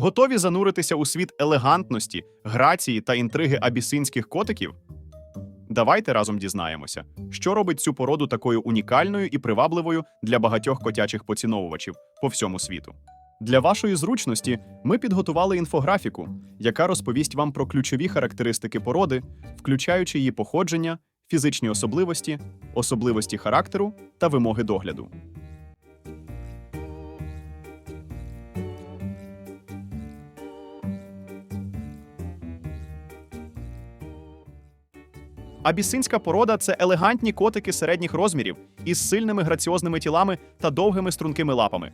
Готові зануритися у світ елегантності, грації та інтриги абісинських котиків? Давайте разом дізнаємося, що робить цю породу такою унікальною і привабливою для багатьох котячих поціновувачів по всьому світу. Для вашої зручності ми підготували інфографіку, яка розповість вам про ключові характеристики породи, включаючи її походження, фізичні особливості, особливості характеру та вимоги догляду. Абісинська порода це елегантні котики середніх розмірів із сильними граціозними тілами та довгими стрункими лапами.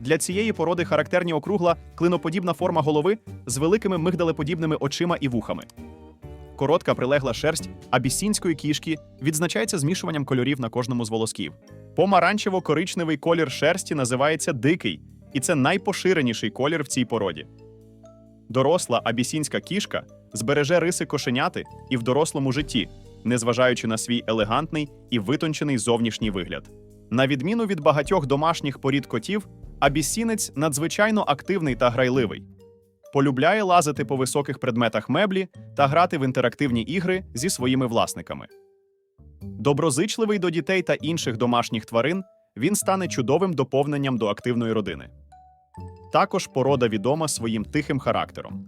Для цієї породи характерні округла клиноподібна форма голови з великими мигдалеподібними очима і вухами. Коротка прилегла шерсть абісінської кішки відзначається змішуванням кольорів на кожному з волосків. Помаранчево-коричневий колір шерсті називається дикий, і це найпоширеніший колір в цій породі. Доросла абісінська кішка збереже риси кошеняти і в дорослому житті, незважаючи на свій елегантний і витончений зовнішній вигляд. На відміну від багатьох домашніх порід котів, абісінець надзвичайно активний та грайливий. Полюбляє лазити по високих предметах меблі та грати в інтерактивні ігри зі своїми власниками. Доброзичливий до дітей та інших домашніх тварин, він стане чудовим доповненням до активної родини. Також порода відома своїм тихим характером.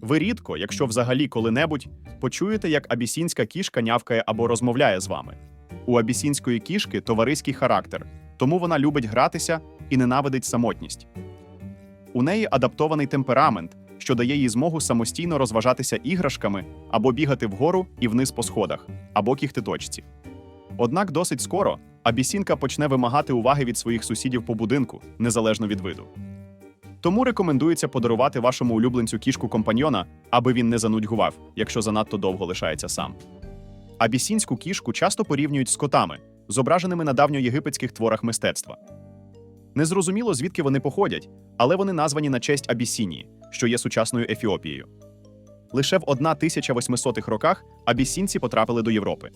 Ви рідко, якщо взагалі коли-небудь, почуєте, як абісінська кішка нявкає або розмовляє з вами. У абісінської кішки товариський характер, тому вона любить гратися і ненавидить самотність. У неї адаптований темперамент, що дає їй змогу самостійно розважатися іграшками або бігати вгору і вниз по сходах, або кіхтиточці. Однак досить скоро абісінка почне вимагати уваги від своїх сусідів по будинку, незалежно від виду. Тому рекомендується подарувати вашому улюбленцю кішку компаньйона, аби він не занудьгував, якщо занадто довго лишається сам. Абісінську кішку часто порівнюють з котами, зображеними на давньоєгипетських творах мистецтва. Незрозуміло, звідки вони походять, але вони названі на честь Абісінії, що є сучасною Ефіопією. Лише в 1800-х роках абісінці потрапили до Європи.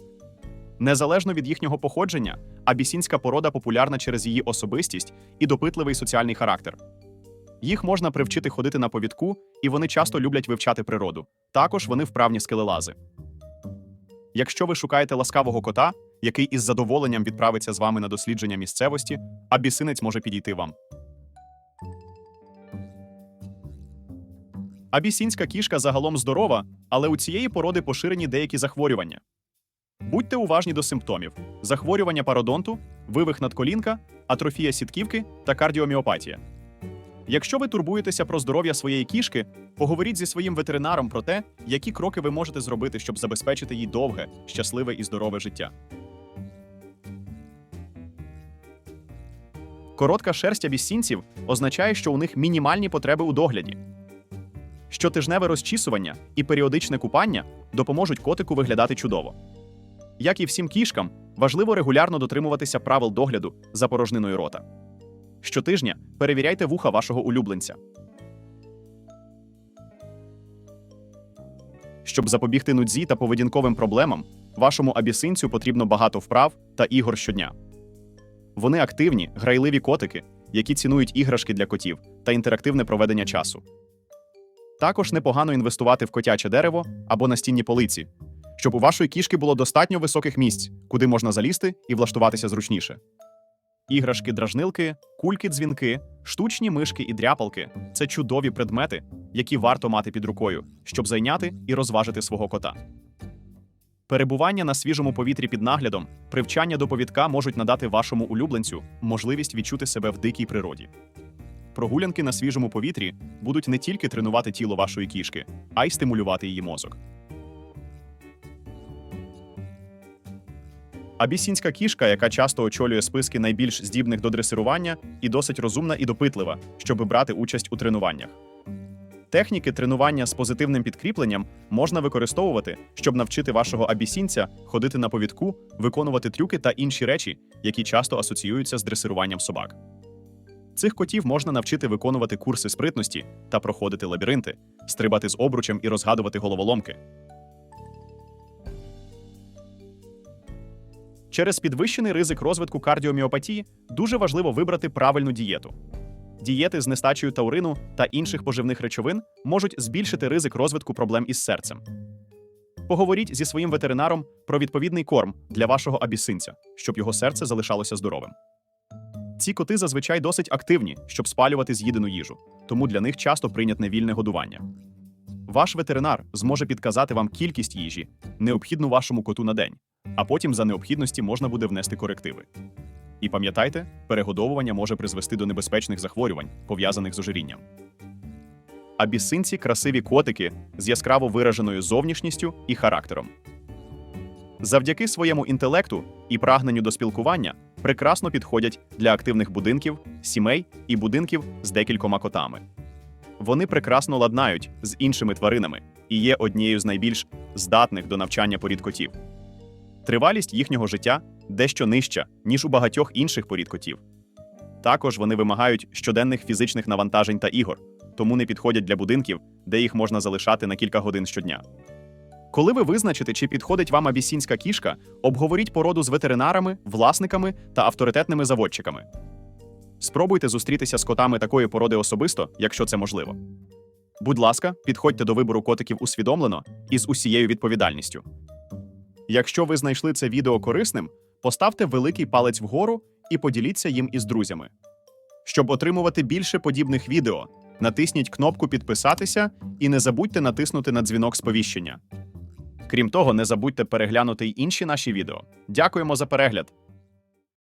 Незалежно від їхнього походження, абісінська порода популярна через її особистість і допитливий соціальний характер. Їх можна привчити ходити на повідку, і вони часто люблять вивчати природу. Також вони вправні скелелази. Якщо ви шукаєте ласкавого кота, який із задоволенням відправиться з вами на дослідження місцевості, абісинець може підійти вам. Абісінська кішка загалом здорова, але у цієї породи поширені деякі захворювання. Будьте уважні до симптомів: захворювання пародонту, вивих надколінка, атрофія сітківки та кардіоміопатія. Якщо ви турбуєтеся про здоров'я своєї кішки, поговоріть зі своїм ветеринаром про те, які кроки ви можете зробити, щоб забезпечити їй довге, щасливе і здорове життя. Коротка шерсть абісінців означає, що у них мінімальні потреби у догляді. Щотижневе розчісування і періодичне купання допоможуть котику виглядати чудово. Як і всім кішкам, важливо регулярно дотримуватися правил догляду за порожниною рота. Щотижня перевіряйте вуха вашого улюбленця. Щоб запобігти нудзі та поведінковим проблемам, вашому абісинцю потрібно багато вправ та ігор щодня. Вони активні, грайливі котики, які цінують іграшки для котів та інтерактивне проведення часу. Також непогано інвестувати в котяче дерево або настінні полиці, щоб у вашої кішки було достатньо високих місць, куди можна залізти і влаштуватися зручніше. Іграшки-дражнилки, кульки-дзвінки, штучні мишки і дряпалки це чудові предмети, які варто мати під рукою, щоб зайняти і розважити свого кота. Перебування на свіжому повітрі під наглядом, привчання до повідка можуть надати вашому улюбленцю можливість відчути себе в дикій природі. Прогулянки на свіжому повітрі будуть не тільки тренувати тіло вашої кішки, а й стимулювати її мозок. Абісінська кішка, яка часто очолює списки найбільш здібних до дресирування, і досить розумна і допитлива, щоб брати участь у тренуваннях. Техніки тренування з позитивним підкріпленням можна використовувати, щоб навчити вашого абісінця ходити на повідку, виконувати трюки та інші речі, які часто асоціюються з дресируванням собак. Цих котів можна навчити виконувати курси спритності та проходити лабіринти, стрибати з обручем і розгадувати головоломки. Через підвищений ризик розвитку кардіоміопатії дуже важливо вибрати правильну дієту. Дієти з нестачею таурину та інших поживних речовин можуть збільшити ризик розвитку проблем із серцем. Поговоріть зі своїм ветеринаром про відповідний корм для вашого абісинця, щоб його серце залишалося здоровим. Ці коти зазвичай досить активні, щоб спалювати з'їдену їжу, тому для них часто прийнятне вільне годування. Ваш ветеринар зможе підказати вам кількість їжі, необхідну вашому коту на день, а потім за необхідності можна буде внести корективи. І пам'ятайте, перегодовування може призвести до небезпечних захворювань, пов'язаних з ожирінням. Абісинці красиві котики з яскраво вираженою зовнішністю і характером. Завдяки своєму інтелекту і прагненню до спілкування прекрасно підходять для активних будинків, сімей і будинків з декількома котами. Вони прекрасно ладнають з іншими тваринами і є однією з найбільш здатних до навчання порід котів. Тривалість їхнього життя дещо нижча, ніж у багатьох інших порід котів. Також вони вимагають щоденних фізичних навантажень та ігор, тому не підходять для будинків, де їх можна залишати на кілька годин щодня. Коли ви визначите, чи підходить вам абісінська кішка, обговоріть породу з ветеринарами, власниками та авторитетними заводчиками. Спробуйте зустрітися з котами такої породи особисто, якщо це можливо. Будь ласка, підходьте до вибору котиків усвідомлено і з усією відповідальністю. Якщо ви знайшли це відео корисним, поставте великий палець вгору і поділіться їм із друзями. Щоб отримувати більше подібних відео, натисніть кнопку Підписатися і не забудьте натиснути на дзвінок сповіщення. Крім того, не забудьте переглянути й інші наші відео. Дякуємо за перегляд!